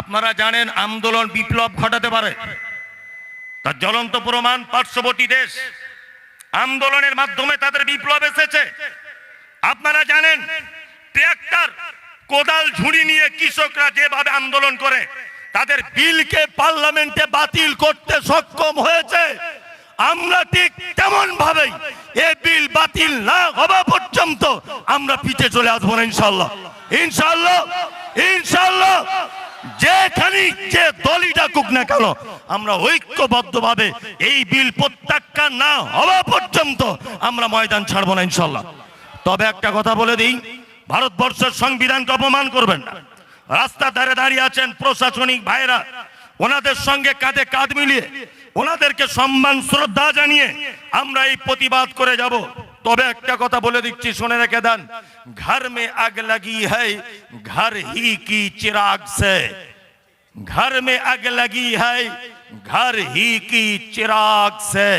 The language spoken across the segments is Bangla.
আপনারা জানেন আন্দোলন বিপ্লব ঘটাতে পারে। তার জ্বলন্ত প্রমাণ পার্শ্ববর্তী দেশ আন্দোলনের মাধ্যমে তাদের বিপ্লব এসেছে। আপনারা জানেন ট্র্যাক্টর, কোদাল, ঝুড়ি নিয়ে কৃষকরা যেভাবে আন্দোলন করে, তাদের বিলকে পার্লামেন্টে বাতিল করতে সক্ষম হয়েছে। আমরা ঠিক তেমন ভাবেই এ বিল বাতিল না হওয়া পর্যন্ত আমরা পিছিয়ে চলে আসব না ইনশাল্লাহ ইনশাল্লাহ ইনশাল্লাহ যেখানে যে দলই ডাকুক না কেন, আমরা ঐক্যবদ্ধভাবে এই বিল প্রত্যাখ্যান না হওয়া পর্যন্ত আমরা ময়দান ছাড়বো না ইনশাল্লাহ। তবে একটা কথা বলে দিই, ভারতবর্ষের সংবিধানকে অপমান করবেন না। রাস্তার ধারে দাঁড়িয়ে আছেন প্রশাসনিক ভাইরা ওনাদের সঙ্গে কাঁধে কাঁধ মিলিয়ে ওনাদেরকে সম্মান, শ্রদ্ধা জানিয়ে আমরা এই প্রতিবাদ করে যাব। তবে একটা কথা বলে দিচ্ছি, শুনে রেখে দেন। ঘর মে আগ লাগি হ্যাঁ ঘর হি কি চিরাগ সে। घर में आग लगी है घर ही की चिराग से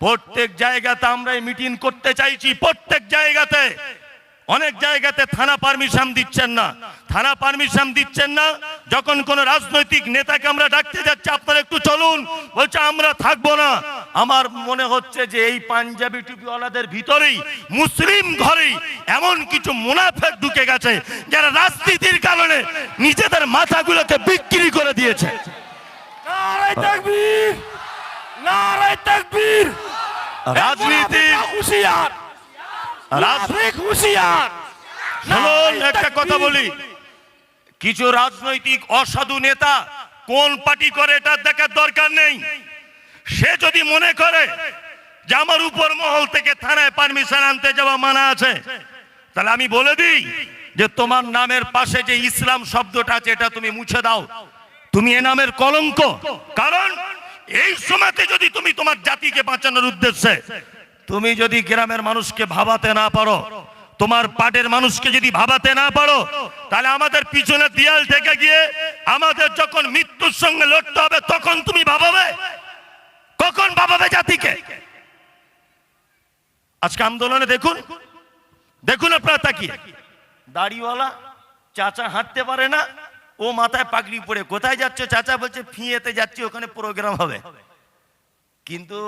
প্রত্যেক জায়গাতে আমরা মিটিং করতে চাইছি প্রত্যেক জায়গাতে অনেক জায়গাতে থানা পারমিশন দিচ্ছেন না থানা পারমিশন দিচ্ছেন না যখন কোন রাজনৈতিক নেতাকে আমরা ডাকতে যাচ্ছি আপনারা একটু চলুন বলছে আমরা থাকবো না আমার মনে হচ্ছে যে এই পাঞ্জাবি টুপিওয়ালাদের ভিতরেই মুসলিম ঘরেই এমন কিছু মুনাফেক ঢুকে গেছে যারা রাজনীতির কারণে নিজেদের মাথাগুলোকে বিক্রি করে দিয়েছে। রাজনীতি হুশিয়ার! হুশিয়ার! শুনুন একটা কথা বলি। কিছু রাজনৈতিক অসাধু নেতা কোন পার্টি করে এটা দেখার দরকার নেই। সে যদি মনে করে যে আমার উপর মহল থেকে থানায় পারমিশন আনতে যাওয়া মানা আছে, তাহলে আমি বলে দিই যে তোমার নামের পাশে যে ইসলাম শব্দটা আছে, এটা তুমি মুছে দাও। তুমি এ নামের কলঙ্ক। কারণ এই সময়তে যদি তুমি তোমার জাতিকে বাঁচানোর উদ্দেশ্যে তুমি যদি গ্রামের মানুষকে ভাবাতে না পারো, তোমার পাটের মানুষকে যদি ভাবাতে না পারো, তাহলে আমাদের পিছনে দেয়াল থেকে গিয়ে আমাদের যখন মৃত্যুর সঙ্গে লড়তে হবে, তখন তুমি ভাবাবে কখন ভাবাবে জাতিকে? আজকে আন্দোলনে দেখুন দেখুন আপনারা তাকিয়ে। দাড়িওয়ালা চাচা হাঁটতে পারে না, ও মাথায় পাগড়ি পরে। কোথায় যাচ্ছে? চাচা বলছে, ফিয়েতে যাচ্ছে, ওখানে প্রোগ্রাম হবে। কিন্তু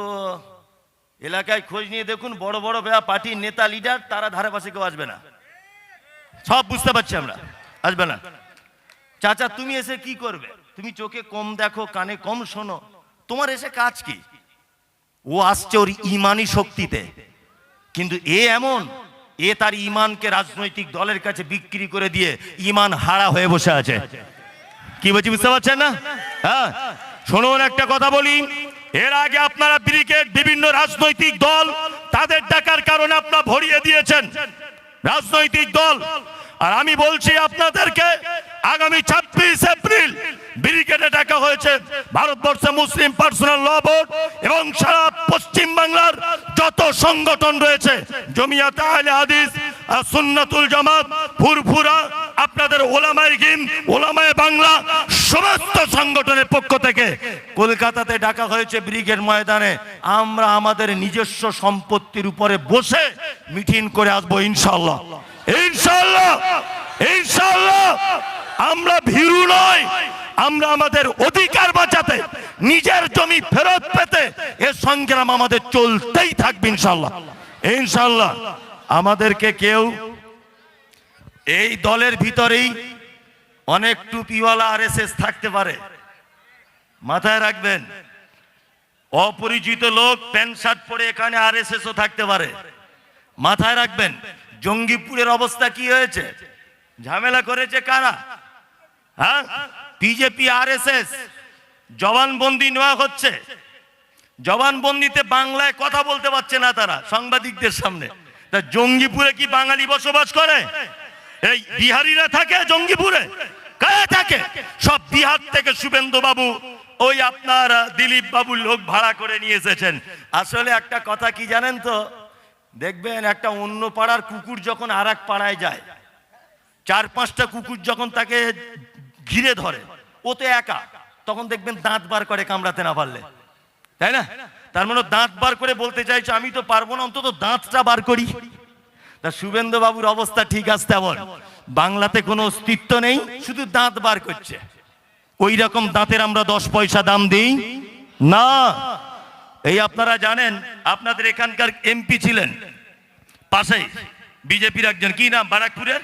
এলাকায় খোঁজ নিয়ে দেখুন, বড় বড় বেয়া, পার্টির নেতা লিডার তারা ধারে পাশে কেউ আসবে না। সব বুঝতে পারছি আমরা। আসবে না। চাচা, তুমি এসে কি করবে? তুমি চোখে কম দেখো, কানে কম শোনো। তোমার এসে কাজ কি? ও আসছে ওর ইমানি শক্তিতে। কিন্তু এ এমন, এ তার ইমানকে রাজনৈতিক দলের কাছে বিক্রি করে দিয়ে ইমান হারা হয়ে বসে আছে। কি বলছি, বুঝতে পারছেন না? হ্যাঁ শুনুন একটা কথা বলি। এর আগে আপনারা ব্রিগেড, বিভিন্ন রাজনৈতিক দল, তাদের টাকার কারণে আপনারা ভরিয়ে দিয়েছেন। রাজনৈতিক দল আর আমি বলছি আপনাদেরকে, আগামী ছাব্বিশ এপ্রিল ব্রিগেডে ডাকা হয়েছে ভারতবর্ষে মুসলিম পার্সোনাল ল বোর্ড এবং সারা পশ্চিম বাংলার যত সংগঠন রয়েছে, জমিয়াতে আহলে হাদিস সুন্নাতুল জামাত, ফুরফুরা, আপনাদের ওলামাই গিম, ওলামায় বাংলা, সমস্ত সংগঠনের পক্ষ থেকে কলকাতাতে ডাকা হয়েছে ব্রিগেড ময়দানে। আমরা আমাদের নিজস্ব সম্পত্তির উপরে বসে মিটিং করে আসব ইনশাল্লাহ ইনশাল্লাহ ইনশাল্লাহ আমরা ভীরু নয় আমরা আমাদের অধিকার বাঁচাতে, নিজের জমি ফেরত পেতে এ সংগ্রাম আমাদের চলতেই থাকবে ইনশাল্লাহ ইনশাল্লাহ আমাদেরকে কেউ এই দলের ভিতরেই অনেক টুপিওয়ালা আর থাকতে পারে। মাথায় রাখবেন, অপরিচিত লোক প্যান্ট শার্ট পরে এখানে আর থাকতে পারে। মাথায় রাখবেন জঙ্গিপুরের অবস্থা কি হয়েছে? ঝামেলা করেছে কারা? হ্যাঁ? বিজেপি আর এস এস জবানবন্দি নেওয়া হচ্ছে। জবানবন্দিতে বাংলায় কথা বলতে পারছে না তারা, সাংবাদিকদের সামনে। তা জঙ্গিপুরে কি বাঙালি বসবাস করে? এই বিহারিরা থাকে জঙ্গিপুরে? কারা থাকে? সব বিহার থেকে শুভেন্দু বাবু ওই আপনার দিলীপ বাবুর লোক ভাড়া করে নিয়ে এসেছেন। আসলে একটা কথা কি জানেন তো? দেখবেন একটা অন্য পাড়ার কুকুর যখন আর পাড়ায় যায়, চার পাঁচটা কুকুর যখন তাকে ঘিরে ধরে, ও তো একা, তখন দেখবেন দাঁত বার করে কামড়াতে না পারলে। তাই না? তার মানে দাঁত বার করে বলতে চাইছে, আমি তো পারব না, অন্তত দাঁতটা বার করি। তা শুভেন্দু বাবুর অবস্থা ঠিক আছে তেমন। বাংলাতে কোনো অস্তিত্ব নেই, শুধু দাঁত বার করছে। ওই রকম দাঁতের আমরা দশ পয়সা দাম দিই? না। এই আপনারা জানেন, আপনাদের এখানকার এমপি ছিলেন। পাশে বিজেপির একজন, কি নাম? বারাকপুরের?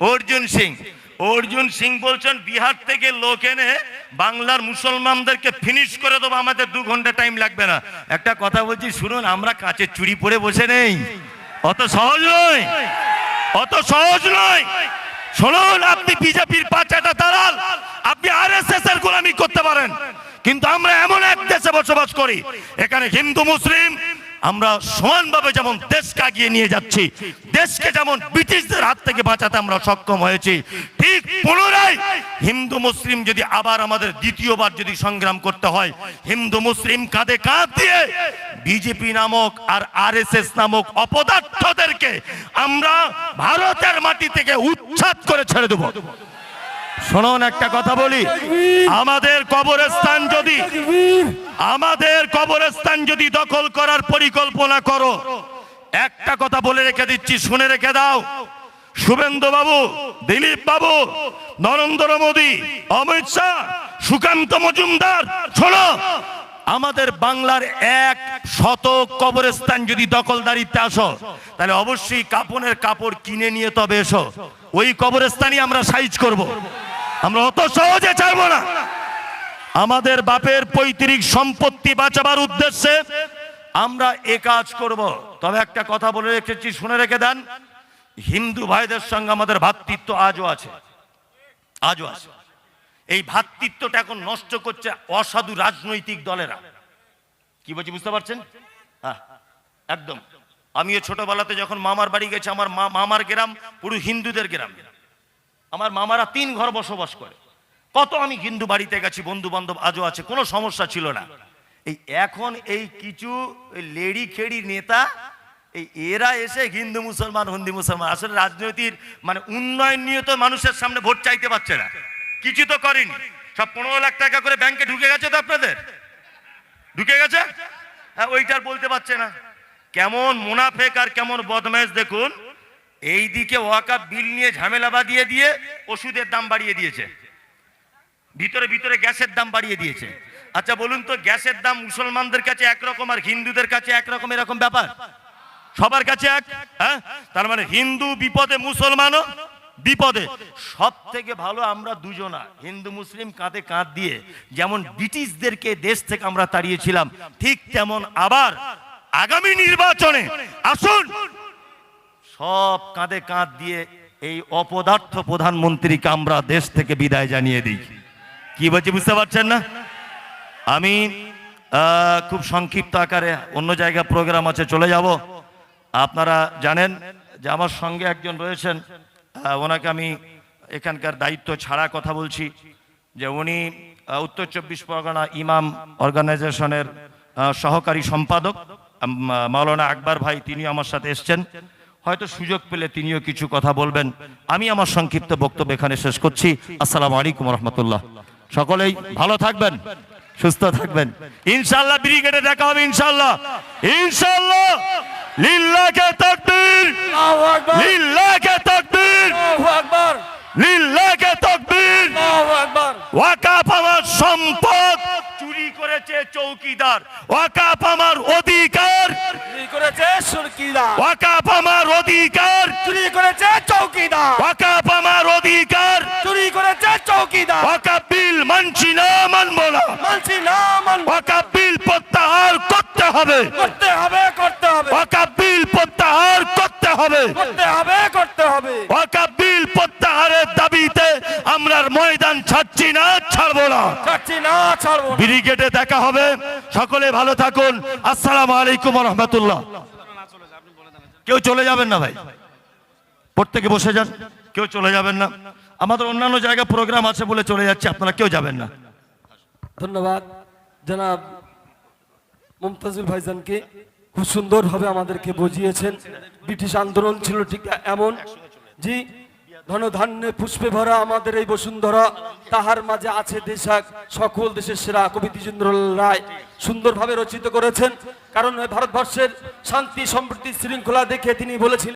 অর্জুন সিং। অর্জুন সিং বলছেন, বিহার থেকে লোক এনে বাংলার মুসলমানদেরকে ফিনিশ করে দেবো, আমাদের দু ঘণ্টা টাইম লাগবে না। একটা কথা বলছি, শুনুন, আমরা কাঁচের চুরি পরে বসে নেই। অত সহজ নয়। অত সহজ নয়। শুনুন, আপনি বিজেপির পাঁচাটা দালাল, আপনি আর এস এস এর গোলামি করতে পারেন। কিন্তু আমরা এমন এক দেশে বসবাস করি, এখানে হিন্দু, মুসলিম আমরা সমানভাবে যেমন দেশকে এগিয়ে নিয়ে যাচ্ছি, দেশকে যেমন ব্রিটিশদের হাত থেকে বাঁচাতে আমরা সক্ষম হয়েছি, ঠিক পুনরায় হিন্দু মুসলিম যদি আবার আমাদের দ্বিতীয়বার যদি সংগ্রাম করতে হয়, হিন্দু মুসলিম কাঁধে কাঁধ দিয়ে বিজেপি নামক আর আরএসএস নামক অপদার্থদেরকে আমরা ভারতের মাটি থেকে উচ্ছেদ করে ছেড়ে দেবো। শুনুন একটা কথা বলি। আমাদের কবরস্থান যদি, আমাদের কবরস্থান যদি দখল করার পরিকল্পনা করো, একটা কথা বলে রেখে দিচ্ছি, শুনে রেখে দাও। শুভেন্দু বাবু দিলীপ বাবু নরেন্দ্র মোদী, অমিত শাহ, সুকান্ত মজুমদার, শোনো, আমাদের বাংলার এক শত কবরস্থান যদি দখলদারিতে আসো, তাহলে অবশ্যই কাপনের কাপড় কিনে নিয়ে তবে এসো। ওই কবরস্থানই আমরা সাইজ করব। আমরা অত সহজে ছাড়বো না। আমাদের বাপের পৈতৃক সম্পত্তি বাঁচাবার উদ্দেশ্যে আমরা এ কাজ করব। তবে একটা কথা বলে রেখেছি, শুনে রেখে দেন। হিন্দু ভাইদের সঙ্গে আমাদের ভাতৃত্ব আজও আছে। আজও আছে। এই ভ্রাতৃত্বটা এখন নষ্ট করছে অসাধু রাজনৈতিক দলেরা। কি বলছি, বুঝতে পারছেন? হ্যাঁ একদম। আমিও ছোটবেলাতে যখন মামার বাড়ি গেছি, আমার মামার গ্রাম পুরো হিন্দুদের গ্রাম। আমার মামারা তিন ঘর বসবাস করে। কত আমি হিন্দু বাড়িতে গেছি বন্ধু বান্ধব আজও আছে, কোনো সমস্যা ছিল না। এই এখন এই কিছু লেডি খেড়ি নেতা, এই এরা এসে হিন্দু মুসলমান হিন্দু মুসলমান, আসলে রাজনৈতিক মানে উন্নয়ন নিয়ে তো মানুষের সামনে ভোট চাইতে পারছে না। কিছু তো করেনি। সব পনেরো লাখ টাকা করে ব্যাংকে ঢুকে গেছে তো আপনাদের? ঢুকে গেছে? হ্যাঁ ওইটার বলতে পারছে না। কেমন মুনাফেক আর কেমন বদমেশ দেখুন। এই দিকে ওয়াকা বিল নিয়ে ঝামেলা বাঁধিয়ে দিয়ে ওষুধের দাম বাড়িয়ে দিয়েছে। ভিতরে ভিতরে গ্যাসের দাম বাড়িয়ে দিয়েছে। আচ্ছা বলুন তো, গ্যাসের দাম মুসলমানদের কাছে একরকম আর হিন্দুদের কাছে একরকম এরকম ব্যাপার? সবার কাছে এক? হ্যাঁ? তার মানে হিন্দু বিপদে, মুসলমানও বিপদে। সব থেকে ভালো আমরা দুজনা, হিন্দু, মুসলিম, কাঁধে কাঁধ দিয়ে যেমন ব্রিটিশদেরকে দেশ থেকে আমরা তাড়িয়েছিলাম, ঠিক তেমন আবার আগামী নির্বাচনে আসুন। সব কাঁধে কাঁধ দিয়ে এই অপদার্থ প্রধানমন্ত্রীকে আমরা দেশ থেকে বিদায় জানিয়ে দিই। কি বলছি বুঝতে পারছেন না? আমি খুব সংক্ষিপ্ত আকারে অন্য জায়গায় প্রোগ্রাম আছে, চলে যাব। আপনারা জানেন যে আমার সঙ্গে একজন রয়েছেন ওনাকে আমি এখানকার দায়িত্ব ছাড়া কথা বলছি, যে উনি উত্তর চব্বিশ পরগনা ইমাম অর্গানাইজেশনের সহকারী সম্পাদক মাওলানা আকবর ভাই তিনি আমার সাথে এসছেন। হয়তো সুযোগ পেলে তিনিও কিছু কথা বলবেন। আমি আমার সংক্ষিপ্ত বক্তব্য এখানে শেষ করছি। আসসালামু আলাইকুম রহমতুল্লাহ। সকলেই ভালো থাকবেন সুস্থ থাকবেন। ইনশাল্লাহ ব্রিগেডে দেখা হবে ইনশাল্লাহ ইনশাল্লাহ লিল্লাহকে তাকবীর। আল্লাহু আকবার। লিল্লাহকে তাকবীর। আল্লাহু আকবার। লিল্লাহকে তাকবীর। আল্লাহু আকবার। ওয়াকাফ আমার সম্পদ। চুরি করেছে চৌকিদার। ওয়াকাফ আমার অধিকার। করেছে ওয়াকাফ আমার অধিকার চুরি করেছে চৌকিদার। ওয়াকাফ আমার অধিকার চুরি করেছে চৌকিদার। ওয়াকাফ বিল মানছি না মানবো না। মানছি না ওয়াকাফ বিল প্রত্যাহার করতে হবে। করতে হবে করতে হবে। ওয়াকাফ বিল প্রত্যাহার করতে হবে। করতে হবে করতে হবে। ওয়াকাফ বিল প্রত্যাহারের দাবিতে আমরা ময়দান ছাড়ছি না ছাড়বো না। ছাড়ছি না ছাড়বো। ব্রিগেডে দেখা হবে। সকলে ভালো থাকুন। আসসালামু আলাইকুম রহমতুল্লাহ। কেউ চলে যাবেন না ভাই। প্রত্যেকে বসে যান, কেউ চলে যাবেন না। আমাদের অন্যান্য জায়গায় প্রোগ্রাম আছে বলে চলে যাচ্ছে, আপনারা কেউ যাবেন না। ধন্যবাদ। জনাব মুমতাজুল ভাইজানকে খুব সুন্দরভাবে আমাদেরকে বুঝিয়েছেন। ব্রিটিশ আন্দোলন ছিল ঠিক এমন, জি ধনধান্যে পুষ্পে ভরা আমাদের এই বসুন্ধরা। তাহার মাঝে আছে দেশাক, সকল দেশের সেরা কবি দ্বিজেন্দ্রলাল রায়। সুন্দরভাবে রচিত করেছেন। কারণ ভারতবর্ষের শান্তি সম্প্রীতি শৃঙ্খলা দেখে তিনি বলেছিলেন